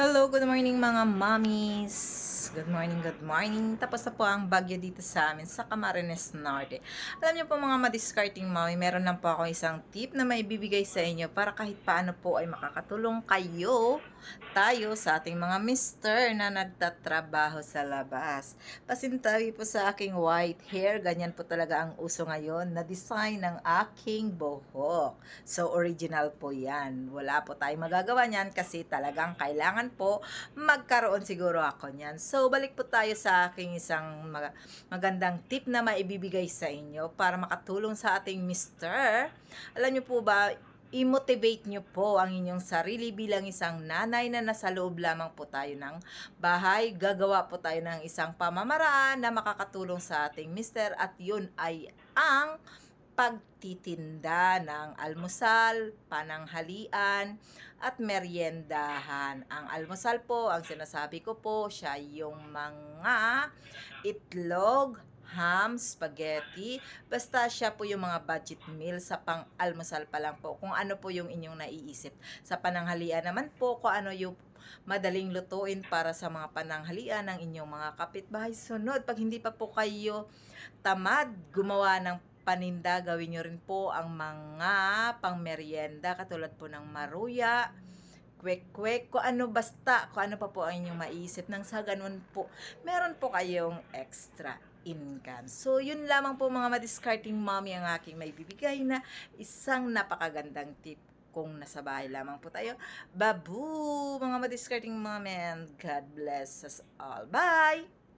Hello, good morning mga mommies. Good morning, good morning. Tapos na po ang bagyo dito sa amin sa Camarines Norte. Alam niyo po mga madiscarding mommy, meron lang po ako isang tip na maibibigay sa inyo para kahit paano po ay makakatulong kayo, tayo sa ating mga mister na nagtatrabaho sa labas. Pasintabi po sa aking white hair, ganyan po talaga ang uso ngayon na design ng aking buhok. So original po yan. Wala po tayong magagawa niyan kasi talagang kailangan po magkaroon siguro ako niyan. So, balik po tayo sa aking isang mag- magandang tip na maibibigay sa inyo para makatulong sa ating mister. Alam niyo po ba, i-motivate niyo po ang inyong sarili bilang isang nanay na nasa loob lamang po tayo ng bahay. Gagawa po tayo ng isang pamamaraan na makakatulong sa ating mister at yun ay ang pagtitinda ng almusal, pananghalian, at meriendahan. Ang almusal po, ang sinasabi ko po, siya yung mga itlog, ham, spaghetti, basta siya po yung mga budget meal sa pang-almusal pa lang po. Kung ano po yung inyong naiisip. Sa pananghalian naman po, kung ano yung madaling lutuin para sa mga pananghalian ng inyong mga kapitbahay. Sunod, pag hindi pa po kayo tamad gumawa ng paninda, gawin nyo rin po ang mga pangmeryenda katulad po ng maruya, kwek-kwek, kung ano basta, kung ano pa po ang inyong maisip nang sa ganun po, meron po kayong extra income. So, yun lamang po mga madiscarding mommy ang aking may bibigay na isang napakagandang tip kung nasa bahay lamang po tayo. Babu, mga madiscarding mommy and God bless us all. Bye!